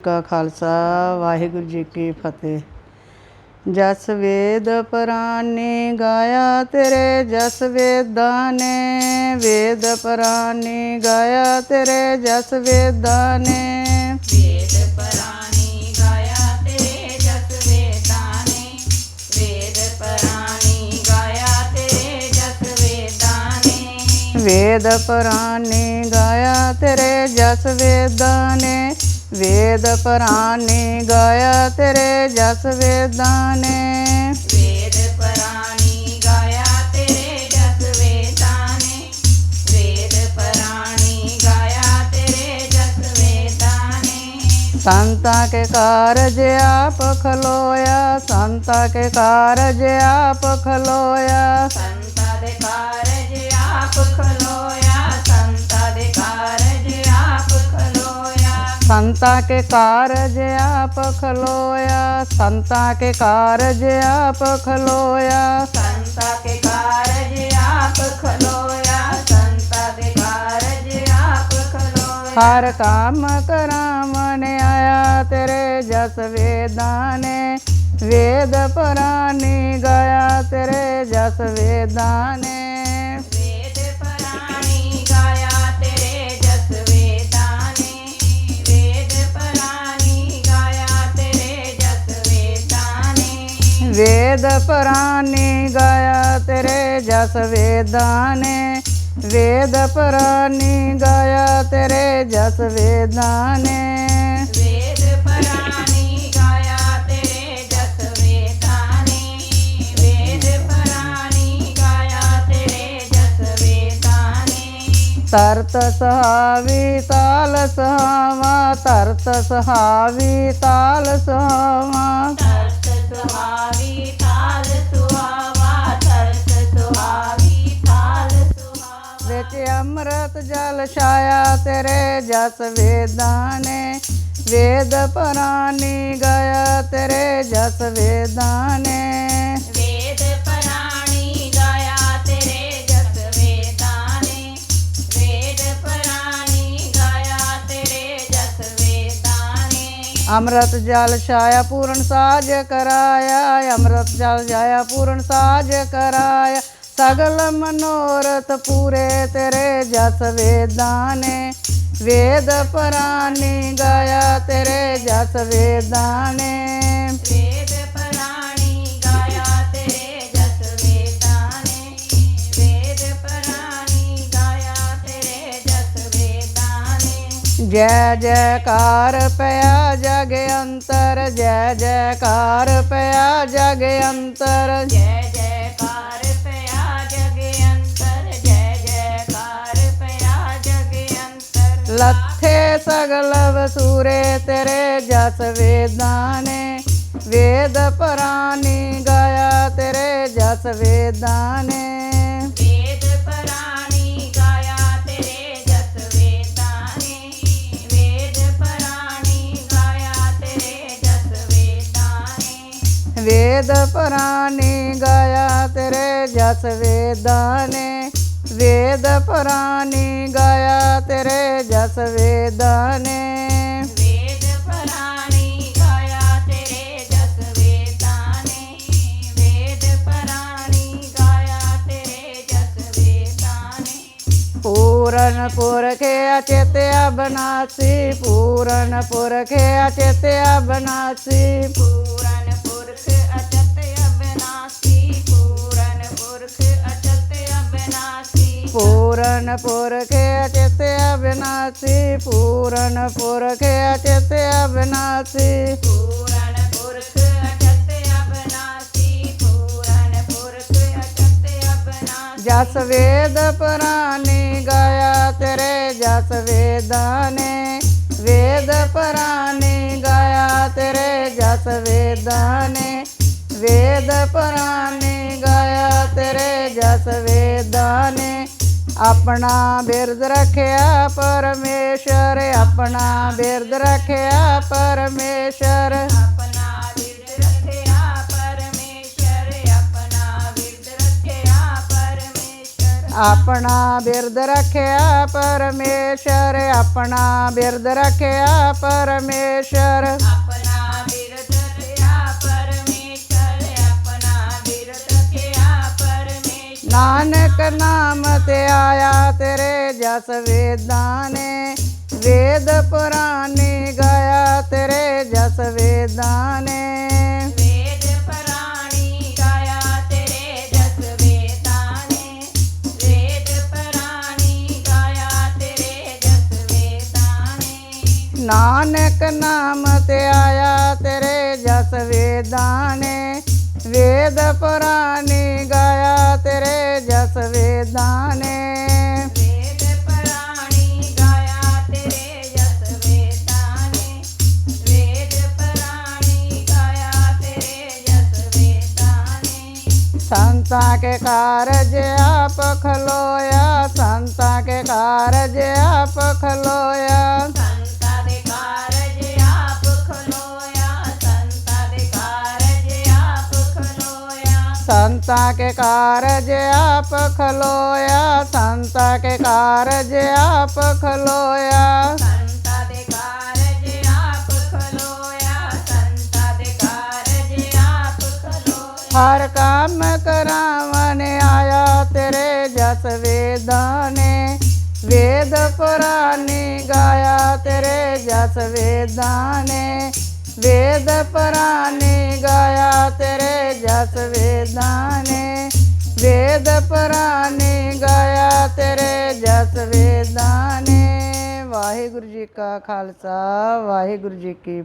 ਕਾ ਖਾਲਸਾ ਵਾਹਿਗੁਰੂ ਜੀ ਕੀ ਫਤਿਹ। ਜਸ ਵੇਦ ਪੁਰਾਨੇ ਗਾਇਆ ਤੇਰੇ ਜਸ ਵੇਦਾਂ ਨੇ ਵੇਦ ਪੁਰਾਨੇ ਗਾਇਆ ਤੇਰੇ ਜਸ ਵੇਦਾਂ ਨੇ ਵੇਦ ਪਰਾਨੀ ਗਾਇਆ ਤੇਰੇ ਜਸ ਵੇਦਾਂ ਨੇ ਵੇਦ ਪਰਾਨੀ ਗਾਇਆ ਤੇਰੇ ਜਸ ਵੇਦਾਂ ਨੇ ਵੇਦ ਪੁਰਾਨੇ ਗਾਇਆ ਤੇਰੇ ਜਸ ਵੇਦਾਂ ਨੇ ਵੇਦ ਪੁਰਾਨੇ ਗਾਇਆ ਤੇਰੇ ਜਸ ਵੇਦਾਂ ਨੇ। ਵੇਦ ਪਰਾਨੀ ਗਾਇਆ ਤੇਰੇ ਜਸ ਵੇਦਾਂ ਨੇ। ਵੇਦ ਪਰਾਨੀ ਗਾਇਆ ਤੇਰੇ ਜਸ ਵੇਦਾਂ ਨੇ। ਸੰਤਾਂ ਕੇ ਕਾਰਜ ਆਪ ਖਲੋਇਆ ਸੰਤਾਂ ਕੇ ਕਾਰਜ ਆਪ ਖਲੋਇਆ। ਸੰਤਾਂ ਦੇ ਕਾਰਜ ਆਪ ਖਲੋਇਆ। ਸੰਤਾਂ ਕੇ ਕਾਰਜ ਆਪ ਖਲੋਇਆ ਸੰਤਾਂ ਕੇ ਕਾਰਜ ਆਪ ਖਲੋਇਆ। ਸੰਤਾ ਕੇ ਕਾਰਜ ਆਪ ਖਲੋਇਆ ਸੰਤਾ ਦੇ ਕਾਰਜ ਆਪ ਖਲੋਇਆ। ਹਰ ਕੰਮ ਕਰਾਵਣ ਆਇਆ ਤੇਰੇ ਜਸ ਵੇਦਾਂ ਨੇ। ਵੇਦ ਪੁਰਾਨੀ ਗਾਇਆ ਤੇਰੇ ਜਸ ਵੇਦਾਂ ਨੇ। ਵੇਦ ਪੁਰਾਨੀ ਗਾਇਆ ਤੇਰੇ ਜਸ ਵੇਦਾਂ ਨੇ। ਵੇਦ ਪੁਰਾਨੀ ਗਾਇਆ ਤੇਰੇ ਜਸ ਵੇਦਾਂ ਨੇ। ਵੇਦ ਪਰਾਣੀ ਗਾਇਆ ਤੇਰੇ ਜਸ ਵੇਦਾਂ ਨੇ। ਵੇਦ ਪਰਾਣੀ ਗਾਇਆ ਤੇਰੇ ਜਸ ਵੇਦਾਂ ਨੇ। ਤਰਤ ਸਹਾਵੀ ਤਾਲ ਸਹਾਵਾ ਤਰਤ ਸਹਾਵੀ ਤਾਲ ਸਹਾਵਾ। ਅੰਮ੍ਰਿਤ ਜਲ ਛਾਇਆ ਤੇਰੇ ਜਸ ਵੇਦਾਂ ਨੇ ਵੇਦ ਪੁਰਾਨੀ ਗਾਇਆ ਤੇਰੇ ਜਸ ਵੇਦਾਂ ਨੇ ਅੰਮ੍ਰਿਤ ਜਲ ਛਾਇਆ ਪੂਰਨ ਸਾਜ ਕਰਾਇਆ, ਅੰਮ੍ਰਿਤ ਜਲ ਛਾਇਆ ਪੂਰਨ ਸਾਜ ਕਰਾਇਆ। ਸਗਲ ਮਨੋਰਥ ਪੂਰੇ ਤੇਰੇ ਜਸ ਵੇਦਾਂ ਨੇ। ਵੇਦ ਪੁਰਾਨੀ ਗਾਇਆ ਤੇਰੇ ਜਸ ਵੇਦਾਂ ਨੇ। ਜੈ ਜੈਕਾਰ ਪਿਆ ਜਗ ਅੰਤਰ ਜੈ ਜੈਕਾਰ ਪਿਆ ਜਗ ਅੰਤਰ। ਜੈ ਜੈਕਾਰ ਪਿਆ ਜਗ ਅੰਤਰ ਜੈ ਜੈਕਾਰ ਪਿਆ ਜਗ ਅੰਤਰ। ਲੱਥੇ ਸਗਲ ਵਸੂਰੇ ਤੇਰੇ ਜਸ ਵੇਦਾਂ ਨੇ ਵੇਦ ਪੁਰਾਨੀ ਗਾਇਆ ਤੇਰੇ ਜਸ ਵੇਦਾਂ ਨੇ। ਵੇਦ ਪੁਰਾਨੀ ਗਾਇਆ ਤੇਰੇ ਜਸ ਵੇਦਾਂ ਨੇ। ਵੇਦ ਪੁਰਾਨੀ ਗਾਇਆ ਤੇਰੇ ਜਸ ਵੇਦਾਂ ਨੇ। ਵੇਦ ਪਰਾਣੀ ਗਾਇਆ ਤੇਰੇ ਜਸ ਵੇਦਾਂ ਨੇ। ਵੇਦ ਪਰਾਣੀ ਗਾਇਆ ਤੇਰੇ ਜਸ ਵੇਦਾਂ ਨੇ। ਪੂਰਨ ਪੁਰਖ ਅਚਿਤ ਅਬਨਾਸੀ। ਪੂਰਨ ਪੁਰਖ ਅਚਿਤ ਅਬਨਾਸੀ। ਪੂਰਨ ਪੁਰਖ ਅਚਿਤ ਅਬਨਾਸੀ ਪੂਰਨ ਪੁਰਖ ਅਚਿਤ ਅਬਨਾਸੀ ਪੂਰਨ ਪੁਰਖ ਅਚਤ ਅਬਨਾਸੀ ਪੂਰਨ ਪੁਰਖ ਅਚਤ ਅਬਨਾਸੀ ਜਸ ਵੇਦ ਪੁਰਾਨੀ ਗਾਇਆ ਤੇਰੇ ਜਸ ਵੇਦਾਂ ਨੇ। ਵੇਦ ਪੁਰਾਨੀ ਗਾਇਆ ਤੇਰੇ ਜਸ ਵੇਦਾਂ ਨੇ। ਵੇਦ ਪੁਰਾਨੀ ਗਾਇਆ ਤੇਰੇ ਜਸ ਵੇਦਾਂ ਨੇ। ਆਪਣਾ ਬਿਰਦ ਰੱਖਿਆ ਪਰਮੇਸ਼ਰ ਆਪਣਾ ਬਿਰਦ ਰੱਖਿਆ ਪਰਮੇਸ਼ਰ। ਆਪਣਾ ਵਿਰਦ ਰੱਖਿਆ ਪਰਮੇਸ਼ਰ ਆਪਣਾ ਵਿਰਦ ਰੱਖਿਆ ਪਰਮੇਸ਼ਰ। ਆਪਣਾ ਬਿਰਦ ਰੱਖਿਆ ਪਰਮੇਸ਼ਰ ਆਪਣਾ ਬਿਰਦ ਰੱਖਿਆ ਪਰਮੇਸ਼ਰ। ਨਾਨਕ ਨਾਮ ਤੇ ਆਇਆ ਤੇਰੇ ਜਸ ਵੇਦਾਂ ਨੇ। ਵੇਦ ਪਰਾਣੀ ਗਾਇਆ ਤੇਰੇ ਜਸ ਵੇਦਾਂ ਨੇ। ਵੇਦ ਪਰਾਣੀ ਗਾਇਆ ਤੇਰੇ ਜਸ ਵੇਦਾਂ ਨੇ। ਨਾਨਕ ਨਾਮ ਤੇ ਆਇਆ ਤੇਰੇ ਜਸ ਵੇਦਾਂ ਨੇ। ਵੇਦ ਪੁਰਾਨੀ ਗਾਇਆ ਤੇਰੇ ਜਸ ਵੇਦਾਂ ਨੇ। ਵੇਦ ਪਰਾਣੀ ਗਾਇਆ ਤੇਰੇ ਜਸ ਵੇਦਾਂ ਨੇ। ਵੇਦ ਪਰਾਣੀ ਗਾਇਆ ਤੇਰੇ ਜਸ ਵੇਦਾਂ ਨੇ। ਸੰਤਾਂ ਕੇ ਕਾਰਜ ਆਪ ਖਲੋਇਆ ਸੰਤਾਂ ਕੇ ਕਾਰਜ ਆਪ ਖਲੋਇਆ। ਸੰਤਾਂ ਕੇ ਕਾਰਜ ਆਪ ਖਲੋਇਆ ਸੰਤਾਂ ਕੇ ਕਾਰਜ ਆਪ ਖਲੋਇਆ। ਸੰਤਾਂ ਦੇ ਕਾਰਜ ਆਪ ਖਲੋਇਆ ਸੰਤਾਂ ਦੇ ਕਾਰਜ ਆਪ ਖਲੋਇਆ। ਹਰ ਕੰਮ ਕਰਾਵਨ ਆਇਆ ਤੇਰੇ ਜਸ ਵੇਦਾਂ ਨੇ। ਵੇਦ ਪੁਰਾਨੀ ਗਾਇਆ ਤੇਰੇ ਜਸ ਵੇਦਾਂ ਨੇ। ਵੇਦ ਪੁਰਾਨੀ ਗਾਇਆ ਤੇਰੇ ਜਸ ਵੇਦਾਂ ਵੇਦ ਪੁਰਾਨੀ ਗਾਇਆ ਤੇਰੇ ਜਸ ਵੇਦਾਂ ਨੇ। ਵਾਹਿਗੁਰੂ ਜੀ ਕਾ ਖਾਲਸਾ ਵਾਹਿਗੁਰੂ ਜੀ ਕੀ